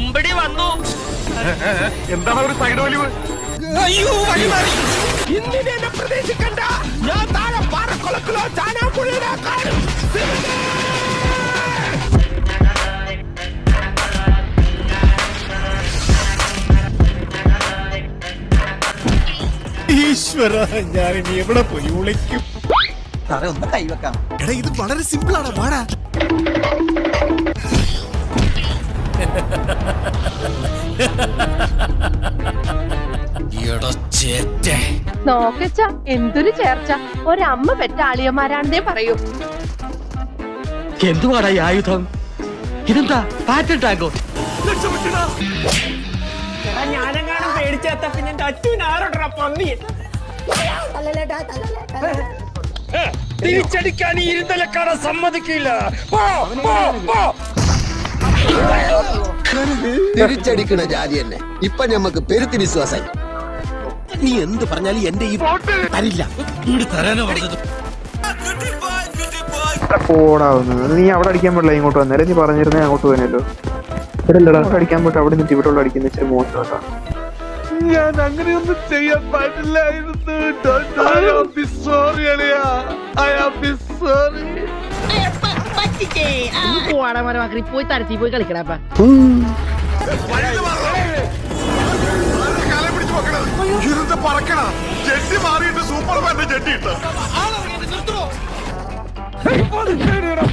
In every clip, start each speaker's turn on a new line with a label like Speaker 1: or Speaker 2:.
Speaker 1: ഉമ്പടി വന്നു.
Speaker 2: എന്താണ് ഒരു സൈഡ് ഒലിവ്
Speaker 1: അയ്യോ വഴി മാറി. ഇന്നിനെ എന്നെ പ്രതീക്ഷിക്കണ്ട. ഞാൻ താഴെ പാറക്കുളക്കിലോ ചാനാക്കുഴിയിലോ കാണും
Speaker 3: ഈശ്വര ഞാൻ ഇനി എവിടെ പോയി വിളിക്കും
Speaker 4: സാറേ ഒന്ന് കൈവെക്കാം.
Speaker 3: എടാ ഇത് വളരെ സിമ്പിൾ ആണ്? പാടാ.
Speaker 5: നോക്കച്ച എന്തൊരു ചേർച്ച. ഒരമ്മ പെറ്റ ആളിയന്മാരാണെന്നേ പറയൂ.
Speaker 1: എന്തുവാടാ ഈ ആയുധം? ഇതെന്താ? പാറ്റൻ ടാങ്കോ ഞാനെങ്ങാനും പേടിച്ചേത്ത പിന്നെ ആരോടാ പന്നി? തിരിച്ചടിക്കാൻ ഈ ഇരുന്നലക്കാരെ സമ്മതിക്കില്ല. പോ, പോ, പോ.
Speaker 6: തിരിച്ചടിക്കണ ജാതി തന്നെ ഇപ്പൊ ഞമ്മക്ക് പെരുത്തി വിശ്വാസായി.
Speaker 3: നീ എന്ത് പറഞ്ഞാലും എന്റെ ഈ തരില്ല.
Speaker 7: നീ അവിടെ അടിക്കാൻ പറ്റില്ല ഇങ്ങോട്ട് വന്നേരം നീ പറഞ്ഞിരുന്നേ അങ്ങോട്ട് പോകാനല്ലോ അടിക്കാൻ പറ്റും അവിടെ നിന്ന് ഇവിടെ അടിക്കുന്ന ഇച്ചിരി മോശം
Speaker 2: ഞാൻ അങ്ങനെയൊന്നും ചെയ്യാൻ പാടില്ലായിരുന്നു.
Speaker 5: പോയി തരത്തി പോയി കളിക്കണപ്പ
Speaker 2: ഇരുന്ന് പറക്കണ ജെട്ടി മാറിയിട്ട് സൂപ്പർമാന്റെ ജെട്ടി ഇട്ട്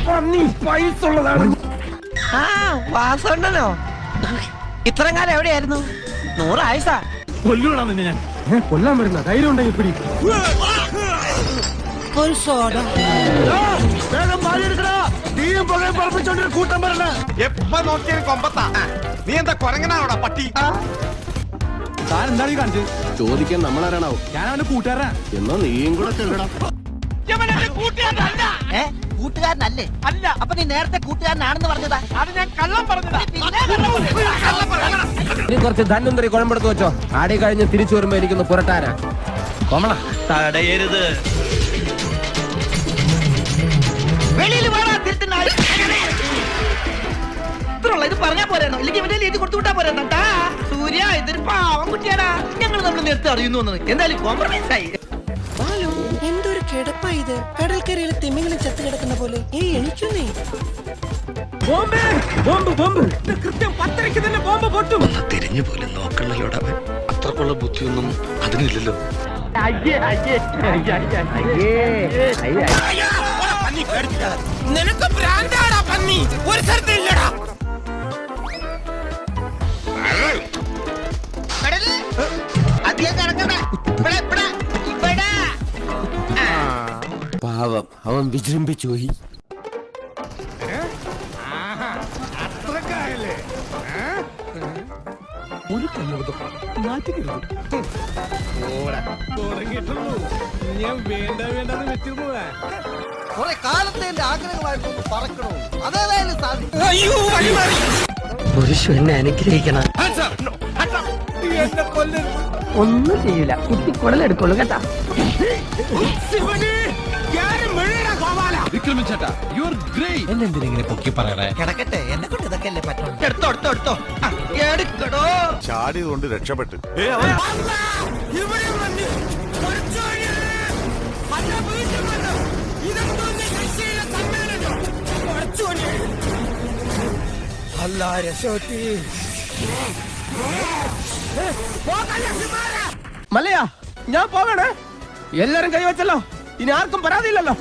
Speaker 1: പന്നി പൈസ ഉള്ളതാണ്
Speaker 4: ആ വാസമുണ്ടല്ലോ ഇത്രയും കാലം എവിടെയായിരുന്നു? നൂറായുസ
Speaker 1: കൊല്ലാൻ വരുന്ന ധൈര്യം ഉണ്ടെങ്കിൽ പിടി.
Speaker 4: ഒരു സോഡ.
Speaker 1: കൂട്ടം പറഞ്ഞ?
Speaker 2: എപ്പ നോക്കിയാലും കൊമ്പത്താ. നീ എന്താ കൊരങ്ങനാണോടാ പട്ടി?
Speaker 1: താൻ എന്താണ് ഈ കാണിച്ചത്
Speaker 6: ചോദിക്കാൻ നമ്മളാരാണാവും?
Speaker 1: ഞാൻ അവന്റെ കൂട്ടുകാരനാ.
Speaker 6: എന്നാ നീയും കൂടെ ചെല്ലടാ.
Speaker 4: കൂട്ടുകാരനല്ലേ. അല്ല. അപ്പൊ നീ നേരത്തെ കൂട്ടുകാരനാണെന്ന് പറഞ്ഞതാ? അത് ഞാൻ കള്ളം പറഞ്ഞതാ.
Speaker 8: നീ കുറച്ച് ധന്വന്തരി കുഴമ്പെടുത്ത് വെച്ചോ. ആടി കഴിഞ്ഞ് തിരിച്ചു വരുമ്പോ എനിക്കൊന്ന് പുരട്ടാനാ. കോമള.
Speaker 1: തടയരുത്.
Speaker 4: വെളിയിൽ വേണം തിരുത്തുന്ന ഇത് പറഞ്ഞാ പോരാണോ ഇല്ലെങ്കിൽ ഇവന്റെ എഴുതി കൊടുത്തു വിട്ടാ പോരാ. സൂര്യ ഇതൊരു പാവം കുട്ടിയാടാ. ഞങ്ങൾ നമ്മൾ നേരത്തെ അറിയുന്നു വന്നത് എന്തായാലും കോംപ്രമൈസ് ആയി.
Speaker 9: ബാലു എന്തൊരു കിടപ്പാ ഇത്? കടൽക്കരയിൽ തിമിങ്ങനെ ചത്തു കിടക്കുന്ന പോലെ. ഏ എണിക്കുന്നേ
Speaker 1: ബോംബ് ബോംബ് ബോംബ്. കൃത്യം പത്തരയ്ക്ക് തന്നെ ബോംബ് പൊട്ടും.
Speaker 6: തിരിഞ്ഞു പോലും നോക്കണല്ലോടാ അത്രക്കുള്ള ബുദ്ധിയൊന്നും അതിനില്ലല്ലോ.
Speaker 1: നിനക്ക് ഭ്രാന്താടാ പന്നി. ഒരു സ്ഥലത്ത്
Speaker 8: അവൻ വിജൃംഭിച്ചു പോയി.
Speaker 1: ഞാൻ വേണ്ട വേണ്ടെന്ന്
Speaker 4: കുറെ കാലത്തെ എന്റെ ആഗ്രഹമായിട്ടൊന്ന് പറക്കണോ? അതേതായാലും സാധിക്കും. പുരുഷ എന്നെ അനുഗ്രഹിക്കണം.
Speaker 1: എന്നെ കൊല്ലരുത്.
Speaker 4: ഒന്നും ചെയ്യില്ല കുട്ടി കുടലെടുക്കുള്ളൂ കേട്ടാ.
Speaker 1: ഗോപാല
Speaker 8: എന്നെന്തിനെ പൊക്കി പറയണേ?
Speaker 4: കിടക്കട്ടെ എന്നെ കൊണ്ട് ഇതൊക്കെ അല്ലേ പറ്റുള്ളൂ എടുത്തോ ആ, എടുക്കടോ.
Speaker 2: രക്ഷപ്പെട്ട്.
Speaker 1: അല്ല രക്ഷോട്ടി
Speaker 8: മല്ലയാ ഞാൻ പോകണേ എല്ലാരും കൈവച്ചല്ലോ ഇനി ആർക്കും പരാതിയില്ലല്ലോ.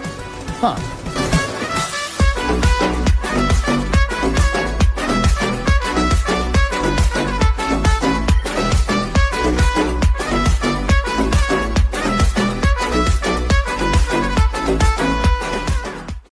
Speaker 8: ആ you